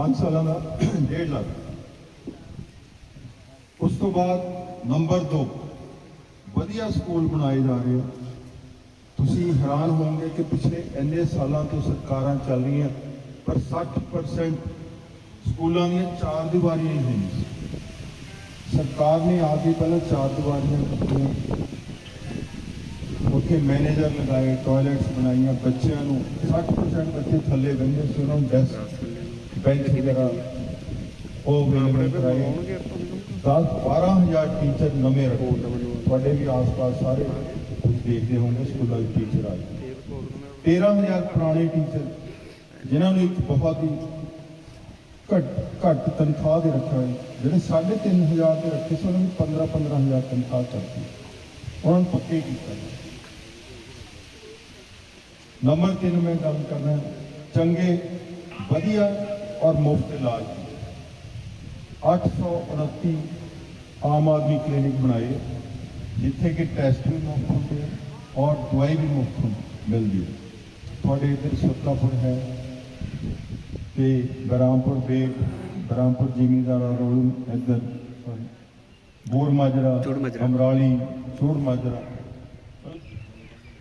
5 ਸਾਲਾਂ ਦਾ 1.5 ਲੱਖ। ਉਸ ਤੋਂ ਬਾਅਦ ਨੰਬਰ 2 ਵਧੀਆ ਸਕੂਲ ਬਣਾਏ ਜਾ ਰਹੇ ਆ। ਤੁਸੀਂ ਹੈਰਾਨ ਹੋਵੋਗੇ ਕਿ ਪਿਛਲੇ ਇੰਨੇ ਸਾਲਾਂ ਤੋਂ ਸਰਕਾਰਾਂ ਚੱਲ ਰਹੀਆਂ, ਪਰ 60% ਸਕੂਲਾਂ ਦੀਆਂ ਚਾਰ ਦੀਵਾਰੀਆਂ ਹੀ ਹੋਈਆਂ ਸੀ। ਸਰਕਾਰ ਨੇ ਆ ਕੇ ਪਹਿਲਾਂ ਚਾਰ ਦੀਵਾਰੀਆਂ ਕੱਟੀਆਂ ਉੱਥੇ ਮੈਨੇਜਰ ਲਗਾਏ, ਟਾਇਲਟਸ ਬਣਾਈਆਂ ਬੱਚਿਆਂ ਨੂੰ। 60% ਬੱਚੇ ਥੱਲੇ ਬਹਿੰਦੇ ਸੀ, ਉਹਨਾਂ ਨੂੰ ਡੈਸਕ ਬੈਂਚ ਵਗੈਰਾ ਉਹ ਅਵੇਲੇਬਲ ਕਰਾਏ 10 12000 ਟੀਚਰ ਨਵੇਂ ਰੱਖੋ। ਤੁਹਾਡੇ ਵੀ ਆਸ-ਪਾਸ ਸਾਰੇ ਤੁਸੀਂ ਦੇਖਦੇ ਹੋਵੋਗੇ ਸਕੂਲਾਂ ਵਿੱਚ ਟੀਚਰ ਆਏ। 13000 ਪੁਰਾਣੇ ਟੀਚਰ ਜਿਨ੍ਹਾਂ ਨੂੰ ਇੱਕ ਬਹੁਤ ਹੀ ਘੱਟ ਘੱਟ ਤਨਖਾਹ ਦੇ ਰੱਖਿਆ ਹੋਇਆ। ਜਿਹੜੇ 3500 ਦੇ ਰੱਖੇ ਸੀ ਉਹਨਾਂ ਨੂੰ 15 15000 ਤਨਖਾਹ ਕਰਤੀ ਉਹਨਾਂ ਨੂੰ ਪੱਕੇ ਕੀਤਾ ਨੰਬਰ 3 ਮੈਂ ਗੱਲ ਕਰਨਾ ਚੰਗੇ ਵਧੀਆ ਔਰ ਮੁਫਤ ਇਲਾਜ ਦੀ 829 ਆਮ ਆਦਮੀ ਕਲੀਨਿਕ ਬਣਾਏ ਜਿੱਥੇ ਕਿ ਟੈਸਟ ਵੀ ਮੁਫਤ ਹੁੰਦੇ ਔਰ ਦਵਾਈ ਵੀ ਮੁਫਤ ਹੁੰਦੀ- ਮਿਲਦੀ ਹੈ ਤੁਹਾਡੇ ਇੱਧਰ ਸੁੱਤਾਪੁਰ ਹੈ ਤੇ ਬਰਾਮਪੁਰ ਬੇਟ ਬਰਾਮਪੁਰ ਜ਼ਿਮੀਂਦਾਰਾ ਇੱਧਰ ਬੋਰ ਮਾਜਰਾ ਚੂੜ ਮਾਜਰਾ। ਅਮਰਾਲੀ ਚੂੜ ਮਾਜਰਾ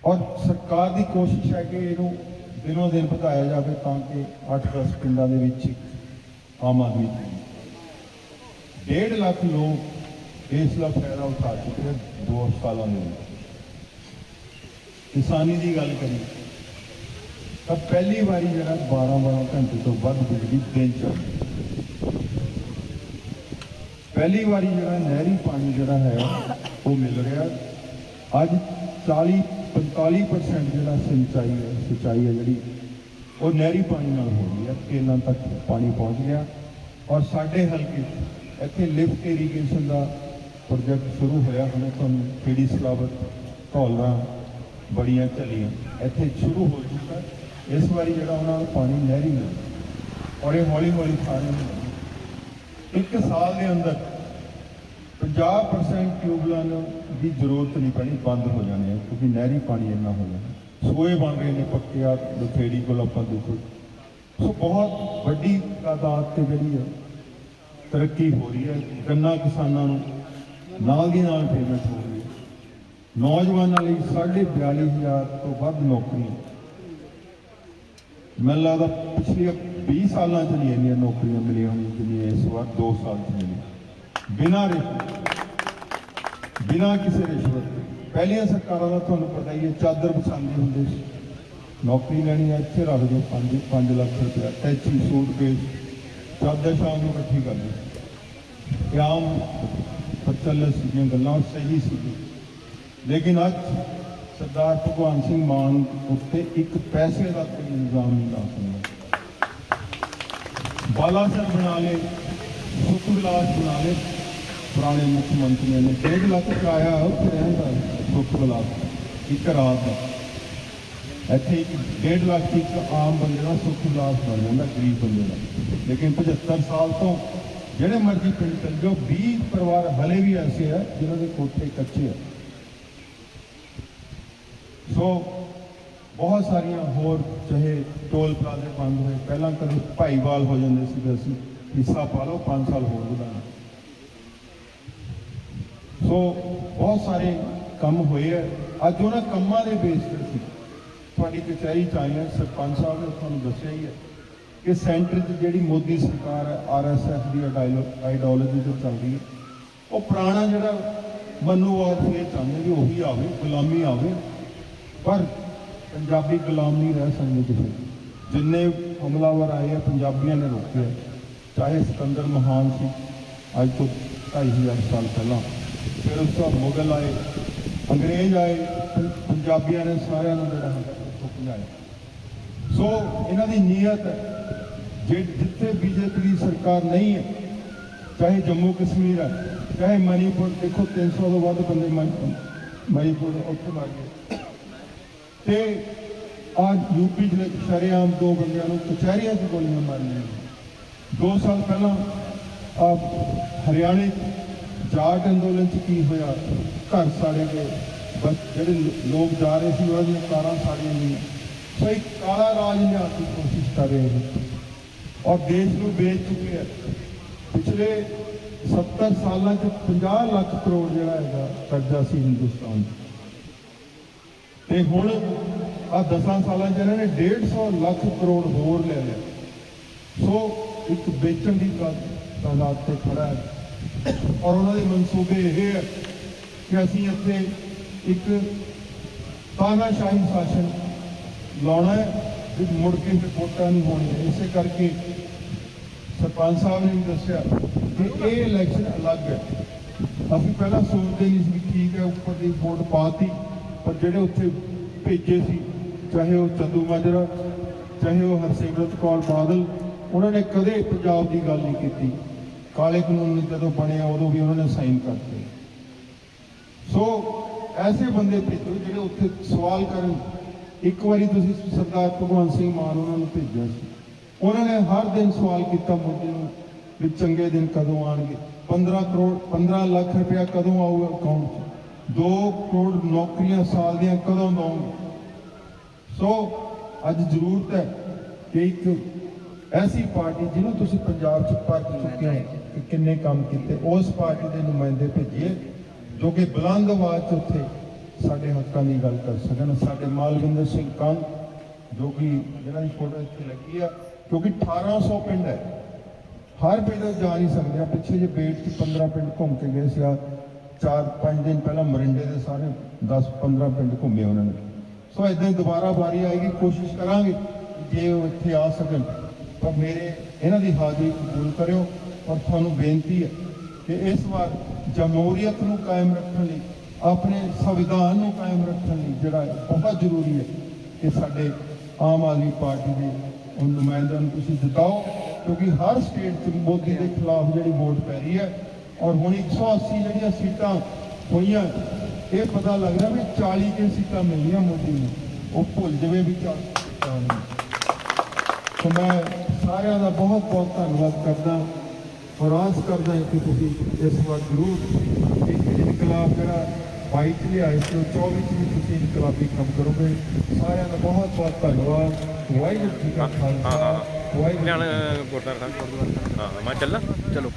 ਔਰ ਸਰਕਾਰ ਦੀ ਕੋਸ਼ਿਸ਼ ਹੈ ਕਿ ਇਹਨੂੰ ਦਿਨੋਂ ਦਿਨ ਵਧਾਇਆ ਜਾਵੇ ਤਾਂ ਕਿ 8-10 ਪਿੰਡਾਂ ਦੇ ਵਿੱਚ ਆਮ ਆਦਮੀ ਡੇਢ ਲੱਖ ਲੋਕ ਇਸ ਦਾ ਫਾਇਦਾ ਉਠਾ ਚੁੱਕੇ ਹਨ ਦੋ ਸਾਲਾਂ ਦੇ ਵਿੱਚ। ਕਿਸਾਨੀ ਦੀ ਗੱਲ ਕਰੀਏ ਤਾਂ ਪਹਿਲੀ ਵਾਰੀ ਜਿਹੜਾ 12-12 ਘੰਟੇ ਤੋਂ ਵੱਧ ਬਿਜਲੀ ਦਿਨ ਚ ਪਹਿਲੀ ਵਾਰੀ ਜਿਹੜਾ ਨਹਿਰੀ ਪਾਣੀ ਜਿਹੜਾ ਹੈ ਉਹ ਮਿਲ ਰਿਹਾ। ਅੱਜ 40 45% ਜਿਹੜਾ ਸਿੰਚਾਈ ਹੈ ਸਿੰਚਾਈ ਹੈ ਜਿਹੜੀ, ਉਹ ਨਹਿਰੀ ਪਾਣੀ ਨਾਲ ਹੋ ਰਹੀ ਹੈ ਕੇਲਾਂ ਤੱਕ ਪਾਣੀ ਪਹੁੰਚ ਗਿਆ। ਔਰ ਸਾਡੇ ਹਲਕੇ 'ਚ ਇੱਥੇ ਲਿਫਟ ਇਰੀਗੇਸ਼ਨ ਦਾ ਪ੍ਰੋਜੈਕਟ ਸ਼ੁਰੂ ਹੋਇਆ, ਹੁਣ ਤੁਹਾਨੂੰ ਖੇੜੀ ਸਲਾਵਤ ਢੋਲਾਂ ਬੜੀਆਂ ਝੱਲੀਆਂ, ਇੱਥੇ ਸ਼ੁਰੂ ਹੋ ਚੁੱਕਾ ਇਸ ਵਾਰੀ ਜਿਹੜਾ ਉਹਨਾਂ ਨੂੰ ਪਾਣੀ ਨਹਿਰੀ ਮਿਲ ਔਰ ਇਹ ਹੌਲੀ ਹੌਲੀ ਸਾਰੇ ਨੂੰ ਇੱਕ ਸਾਲ ਦੇ ਅੰਦਰ 50% ਟਿਊਬਲਾਂ ਦੀ ਜ਼ਰੂਰਤ ਨਹੀਂ ਪੈਣੀ, ਬੰਦ ਹੋ ਜਾਣੇ ਆ ਕਿਉਂਕਿ ਨਹਿਰੀ ਪਾਣੀ ਇੰਨਾ ਹੋ ਜਾਣਾ ਸੋਏ ਬਣ ਰਹੇ ਨੇ ਪੱਕੇ ਆ ਬਥੇੜੀ ਕੋਲ ਆਪਾਂ ਦੇਖੋ ਸੋ ਬਹੁਤ ਵੱਡੀ ਤਾਦਾਦ ਤੇ ਜਿਹੜੀ ਆ, ਤਰੱਕੀ ਹੋ ਰਹੀ ਹੈ, ਗੰਨਾ ਕਿਸਾਨਾਂ ਨੂੰ ਨਾਲ ਦੀ ਨਾਲ ਪੇਮੈਂਟ ਹੋ ਰਹੀ ਹੈ। ਨੌਜਵਾਨਾਂ ਲਈ 42000 ਤੋਂ ਵੱਧ ਨੌਕਰੀਆਂ। ਮੈਨੂੰ ਲੱਗਦਾ ਪਿਛਲੇ 20 ਸਾਲਾਂ ਚ ਨਹੀਂ ਇੰਨੀਆਂ ਨੌਕਰੀਆਂ ਮਿਲੀਆਂ ਹੋਣੀਆਂ ਜਿੰਨੀਆਂ ਇਸ ਵਾਰ 2 ਸਾਲ ਚ ਮਿਲੀਆਂ। ਬਿਨਾਂ ਰਿਸ਼ਵਤ ਬਿਨਾਂ ਕਿਸੇ ਰਿਸ਼ਵਤ ਪਹਿਲੀਆਂ ਸਰਕਾਰਾਂ ਦਾ ਤੁਹਾਨੂੰ ਪਤਾ ਹੀ ਹੈ, ਚਾਦਰ ਪਸੰਦੇ ਹੁੰਦੇ ਸੀ। ਨੌਕਰੀ ਲੈਣੀ ਹੈ ਇੱਥੇ ਰੱਖ ਦਿਓ 5 5 ਲੱਖ ਰੁਪਇਆ, ਟੈਚੀ ਸੂਟ ਕੇ ਚਾਦਰ ਸ਼ਾਮ ਨੂੰ ਇਕੱਠੀ ਕਰ ਦਿਓ। ਇਹ ਆਮ ਪ੍ਰਚਲਿਤ ਸੀਗੀਆਂ ਗੱਲਾਂ ਔਰ ਸਹੀ ਸੀ ਲੇਕਿਨ ਅੱਜ ਸਰਦਾਰ ਭਗਵਾਨ ਸਿੰਘ ਮਾਨ ਉੱਤੇ ਇੱਕ ਪੈਸੇ ਦਾ ਕੋਈ ਇਲਜ਼ਾਮ ਨਹੀਂ ਲਾ ਸਕਦਾ। ਬਾਲਾਸਰ ਬਣਾ ਲਏ। ਸੁੱਖ ਵਿਲਾਸ ਬਣਾ ਲਏ। ਪੁਰਾਣੇ ਮੁੱਖ ਮੰਤਰੀਆਂ ਨੇ ਡੇਢ ਲੱਖ ਕਿਰਾਇਆ ਉੱਥੇ ਰਹਿੰਦਾ ਸੁੱਖ ਵਿਲਾਸ ਇੱਕ ਰਾਤ ਦਾ। ਇੱਥੇ ਇੱਕ ਡੇਢ ਲੱਖ 'ਚ ਇੱਕ ਆਮ ਬੰਦੇ ਦਾ ਸੁੱਖ ਵਿਲਾਸ ਬਣ ਜਾਂਦਾ, ਗਰੀਬ ਬੰਦੇ ਦਾ। ਲੇਕਿਨ 75 ਸਾਲ ਤੋਂ ਜਿਹੜੇ ਮਰਜ਼ੀ ਪਿੰਡ ਚਲ ਜਾਓ 20 ਪਰਿਵਾਰ ਹਲੇ ਵੀ ਐਸੇ ਆ, ਜਿਨ੍ਹਾਂ ਦੇ ਕੋਠੇ ਕੱਚੇ ਆ। ਸੋ, ਬਹੁਤ ਸਾਰੀਆਂ ਹੋਰ ਚਾਹੇ ਟੋਲ ਪਲਾਜ਼ੇ ਬੰਦ ਹੋਏ, ਪਹਿਲਾਂ ਕਦੇ ਭਾਈਵਾਲ ਹੋ ਜਾਂਦੇ ਸੀ ਅਸੀਂ ਹਿੱਸਾ ਪਾ ਲਓ 5 ਸਾਲ ਹੋਰ ਵਧਾਣਾ ਸੋ ਬਹੁਤ ਸਾਰੇ ਕੰਮ ਹੋਏ ਆ। ਅੱਜ ਉਹਨਾਂ ਕੰਮਾਂ ਦੇ ਬੇਸ ਤੇ ਸੀ। ਤੁਹਾਡੀ ਕਚਹਿਰੀ ਚ ਆਏ ਆ, ਸਰਪੰਚ ਸਾਹਿਬ ਨੇ ਤੁਹਾਨੂੰ ਦੱਸਿਆ ਹੀ ਹੈ ਕਿ ਸੈਂਟਰ 'ਚ ਜਿਹੜੀ ਮੋਦੀ ਸਰਕਾਰ ਹੈ ਆਰਐਸਐਸ ਦੀ ਆਈਡੀਓਲੋਜੀ ਤੇ ਚੱਲਦੀ ਹੈ ਉਹ ਪੁਰਾਣਾ ਜਿਹੜਾ ਮਨੂਵਾਦ ਸੀ ਇਹ ਚਾਹੁੰਦੇ ਵੀ ਉਹੀ ਆਵੇ, ਗੁਲਾਮੀ ਆਵੇ। ਪਰ ਪੰਜਾਬੀ ਗੁਲਾਮ ਨਹੀਂ ਰਹਿ ਸਕਦੇ ਕਿਸੇ ਜਿੰਨੇ ਹਮਲਾਵਰ ਆਏ ਆ, ਪੰਜਾਬੀਆਂ ਨੇ ਰੋਕਿਆ। ਚਾਹੇ ਸਿਕੰਦਰ ਮਹਾਨ ਸੀ, ਅੱਜ ਤੋਂ 2500 ਸਾਲ ਪਹਿਲਾਂ। ਫਿਰ ਉਸ ਤੋਂ ਬਾਅਦ ਮੁਗਲ ਆਏ, ਅੰਗਰੇਜ਼ ਆਏ, ਫਿਰ ਪੰਜਾਬੀਆਂ ਨੇ ਸਾਰਿਆਂ ਨੂੰ ਜਿਹੜਾ ਹੈਗਾ ਉੱਥੋਂ ਭਜਾਇਆ। ਸੋ ਇਹਨਾਂ ਦੀ ਨੀਅਤ ਹੈ, ਜੇ ਜਿੱਥੇ ਬੀਜੇਪੀ ਦੀ ਸਰਕਾਰ ਨਹੀਂ ਹੈ, ਚਾਹੇ ਜੰਮੂ ਕਸ਼ਮੀਰ ਹੈ, ਚਾਹੇ ਮਨੀਪੁਰ, ਦੇਖੋ 300 ਤੋਂ ਵੱਧ ਬੰਦੇ ਮਨ- ਮਨੀਪੁਰ ਉੱਥੇ ਮਰ ਗਏ। ਤੇ ਅੱਜ ਯੂਪੀ ਦੇ ਸ਼ਰੇਆਮ ਦੋ ਬੰਦਿਆਂ ਨੂੰ ਕਚਹਿਰੀਆਂ 'ਚ ਗੋਲੀਆਂ ਮਾਰੀਆਂ। ਦੋ ਸਾਲ ਪਹਿਲਾਂ ਆ ਹਰਿਆਣੇ 'ਚ ਜਾਟ ਅੰਦੋਲਨ 'ਚ ਕੀ ਹੋਇਆ? ਘਰ ਸਾੜੇ ਗਏ। ਬਸ ਜਿਹੜੇ ਲੋਕ ਜਾ ਰਹੇ ਸੀ, ਉਹਨਾਂ ਦੀਆਂ ਕਾਰਾਂ ਸਾੜੀਆਂ ਗਈਆਂ। ਸੋ ਇੱਕ ਕਾਲਾ ਰਾਜ ਲਿਆਉਣ ਦੀ ਕੋਸ਼ਿਸ਼ ਕਰ ਰਹੇ ਨੇ। ਔਰ ਦੇਸ਼ ਨੂੰ ਵੇਚ ਚੁੱਕੇ ਆ। ਪਿਛਲੇ 70 ਸਾਲਾਂ ਚ 50 ਲੱਖ ਕਰੋੜ ਜਿਹੜਾ ਹੈਗਾ, ਕਰਜ਼ਾ ਸੀ ਹਿੰਦੁਸਤਾਨ 'ਚ। ਤੇ ਹੁਣ ਆ 10 ਸਾਲਾਂ ਚ ਇਹਨਾਂ ਨੇ 150 ਲੱਖ ਕਰੋੜ ਹੋਰ ਲੈ ਲਿਆ। ਸੋ ਇੱਕ ਵੇਚਣ ਦੀ ਤਾਦਾਦ ਤੇ ਖੜਾ ਹੈ। ਔਰ ਉਹਨਾਂ ਦੇ ਮਨਸੂਬੇ ਇਹ ਹੈ ਕਿ ਅਸੀਂ ਇੱਥੇ ਇੱਕ ਤਾਨਾਸ਼ਾਹੀ ਸ਼ਾਸਨ ਲਾਉਣਾ ਹੈ, ਵੀ ਮੁੜ ਕੇ ਰਿਪੋਰਟਾਂ ਨਹੀਂ ਹੋਣੀਆਂ। ਇਸੇ ਕਰਕੇ ਸਰਪੰਚ ਸਾਹਿਬ ਨੇ ਵੀ ਦੱਸਿਆ ਕਿ ਇਹ ਇਲੈਕਸ਼ਨ ਅਲੱਗ ਹੈ। ਅਸੀਂ ਪਹਿਲਾਂ ਸੋਚਦੇ ਨਹੀਂ ਸੀ ਵੀ ਠੀਕ ਹੈ, ਉੱਪਰ ਦੀ ਵੋਟ ਪਾਤੀ, ਪਰ ਜਿਹੜੇ ਉੱਥੇ ਭੇਜੇ ਸੀ, ਚਾਹੇ ਉਹ ਚੰਦੂ ਮਾਜਰਾ, ਚਾਹੇ ਉਹ ਹਰਸਿਮਰਤ ਕੌਰ ਬਾਦਲ ਉਹਨਾਂ ਨੇ ਕਦੇ ਪੰਜਾਬ ਦੀ ਗੱਲ ਨਹੀਂ ਕੀਤੀ। ਕਾਲੇ ਕਾਨੂੰਨ ਜਦੋਂ ਬਣਿਆ, ਉਦੋਂ ਵੀ ਉਹਨਾਂ ਨੇ ਸਾਈਨ ਕਰਤੇ। ਸੋ, ਐਸੇ ਬੰਦੇ ਭੇਜੋ ਜਿਹੜੇ ਉੱਥੇ ਸਵਾਲ ਕਰਨ। ਇੱਕ ਵਾਰੀ ਤੁਸੀਂ ਸਰਦਾਰ ਭਗਵੰਤ ਸਿੰਘ ਮਾਨ ਉਹਨਾਂ ਨੂੰ ਭੇਜਿਆ ਸੀ। ਉਹਨਾਂ ਨੇ ਹਰ ਦਿਨ ਸਵਾਲ ਕੀਤਾ ਮੋਦੀ ਨੂੰ ਵੀ ਚੰਗੇ ਦਿਨ ਕਦੋਂ ਆਣਗੇ 15 ਕਰੋੜ 15 ਲੱਖ ਰੁਪਇਆ ਕਦੋਂ ਆਊਗਾ ਅਕਾਊਂਟ 'ਚ? 2 ਕਰੋੜ ਨੌਕਰੀਆਂ ਸਾਲ ਦੀਆਂ ਕਦੋਂ ਦਵਾਂਗੇ ਸੋ, ਅੱਜ ਜ਼ਰੂਰਤ ਹੈ ਕਿ ਇੱਕ ਐਸੀ ਪਾਰਟੀ ਜਿਹਨੂੰ ਤੁਸੀਂ ਪੰਜਾਬ 'ਚ ਪਰਖ ਚੁੱਕੇ ਹੋ ਕਿ ਕਿੰਨੇ ਕੰਮ ਕੀਤੇ ਉਸ ਪਾਰਟੀ ਦੇ ਨੁਮਾਇੰਦੇ ਭੇਜੀਏ ਜੋ ਕਿ ਬੁਲੰਦ ਆਵਾਜ਼ 'ਚ ਉੱਥੇ ਸਾਡੇ ਹੱਕਾਂ ਦੀ ਗੱਲ ਕਰ ਸਕਣ। ਸਾਡੇ ਮਾਲਵਿੰਦਰ ਸਿੰਘ ਕੰਗ ਜੋ ਕਿ ਜਿਹਨਾਂ ਦੀ ਫੋਟੋ ਇੱਥੇ ਲੱਗੀ ਆ ਕਿਉਂਕਿ 1800 ਪਿੰਡ ਹੈ। ਹਰ ਪਿੰਡ ਜਾ ਨਹੀਂ ਸਕਦੇ। ਆ ਪਿੱਛੇ ਜੇ ਬੇਟ 'ਚ 15 ਪਿੰਡ ਘੁੰਮ ਕੇ ਗਏ ਸੀ ਆ। ਚਾਰ ਪੰਜ ਦਿਨ ਪਹਿਲਾਂ ਮਰਿੰਡੇ ਦੇ ਸਾਰੇ 10 15 ਪਿੰਡ ਘੁੰਮੇ ਉਹਨਾਂ ਨੇ। ਸੋ ਇਦਾਂ ਦੁਬਾਰਾ ਵਾਰੀ ਆਏਗੀ ਕੋਸ਼ਿਸ਼ ਕਰਾਂਗੇ ਜੇ ਉਹ ਇੱਥੇ ਆ ਸਕਣ। ਤਾਂ ਮੇਰੇ ਇਹਨਾਂ ਦੀ ਹਾਜ਼ਰੀ ਕਬੂਲ ਕਰਿਓ ਔਰ ਤੁਹਾਨੂੰ ਬੇਨਤੀ ਹੈ ਕਿ ਇਸ ਵਾਰ ਜਮਹੂਰੀਅਤ ਨੂੰ ਕਾਇਮ ਰੱਖਣ ਲਈ, ਆਪਣੇ ਸੰਵਿਧਾਨ ਨੂੰ ਕਾਇਮ ਰੱਖਣ ਲਈ ਜਿਹੜਾ ਹੈ ਬਹੁਤ ਜ਼ਰੂਰੀ ਹੈ ਕਿ ਸਾਡੇ ਆਮ ਆਦਮੀ ਪਾਰਟੀ ਦੇ ਉਹ ਨੁਮਾਇੰਦਿਆਂ ਨੂੰ ਤੁਸੀਂ ਜਿਤਾਓ, ਕਿਉਂਕਿ ਹਰ ਸਟੇਟ 'ਚ ਮੋਦੀ ਦੇ ਖਿਲਾਫ ਜਿਹੜੀ ਵੋਟ ਪੈ ਰਹੀ ਹੈ ਔਰ ਹੁਣ 180 ਜਿਹੜੀਆਂ ਸੀਟਾਂ ਹੋਈਆਂ, ਇਹ ਪਤਾ ਲੱਗ ਰਿਹਾ ਵੀ 40 ਕੇ ਸੀਟਾਂ ਮਿਲੀਆਂ ਮੋਦੀ ਨੂੰ। ਉਹ ਭੁੱਲ ਜਵੇ ਵੀ 40 ਸੀਟਾਂ ਸੋ ਮੈਂ ਸਾਰਿਆਂ ਦਾ ਬਹੁਤ ਬਹੁਤ ਧੰਨਵਾਦ ਕਰਦਾ। ਔਰ ਆਸ ਕਰਦਾ ਹਾਂ ਕਿ ਤੁਸੀਂ ਇਸ ਵਾਰ ਜ਼ਰੂਰ ਇੱਕ ਇਨਕਲਾਬ ਜਿਹੜਾ ਬਾਈ ਚ ਲਿਆਏ ਸੀ ਉਹ 24 ਚ ਵੀ ਤੁਸੀਂ ਇਨਕਲਾਬੀ ਕੰਮ ਕਰੋਗੇ। ਸਾਰਿਆਂ ਦਾ ਬਹੁਤ ਬਹੁਤ ਧੰਨਵਾਦ। ਵਾਹਿਗੁਰੂ ਜੀ ਕਾ ਖਾਲਸਾ ਵਾਹਿਗੁਰੂ ਗੁਰਦੁਆਰਾ ਸਾਹਿਬ। ਹਾਂ ਮੈਂ ਚੱਲਾਂ? ਚਲੋ।